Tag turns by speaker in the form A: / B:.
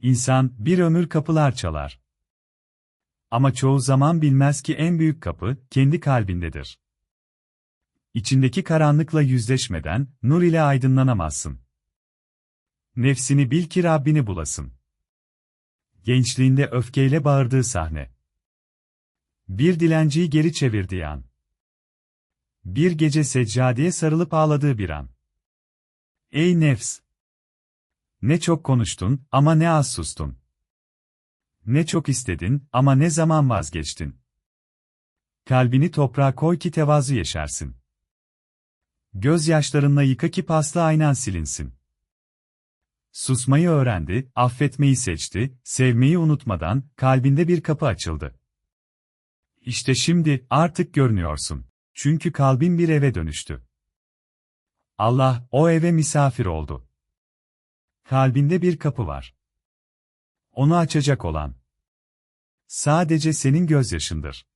A: İnsan bir ömür kapılar çalar. Ama çoğu zaman bilmez ki en büyük kapı kendi kalbindedir. İçindeki karanlıkla yüzleşmeden nur ile aydınlanamazsın. Nefsini bil ki Rabbini bulasın. Gençliğinde öfkeyle bağırdığı sahne. Bir dilenciyi geri çevirdiği an. Bir gece seccadeye sarılıp ağladığı bir an. Ey nefs! Ne çok konuştun ama ne az sustun. Ne çok istedin ama ne zaman vazgeçtin. Kalbini toprağa koy ki tevazu yeşersin. Gözyaşlarınla yıka ki paslı aynan silinsin. Susmayı öğrendi, affetmeyi seçti, sevmeyi unutmadan kalbinde bir kapı açıldı. İşte şimdi artık görünüyorsun. Çünkü kalbin bir eve dönüştü. Allah o eve misafir oldu. Kalbinde bir kapı var. Onu açacak olan sadece senin gözyaşındır.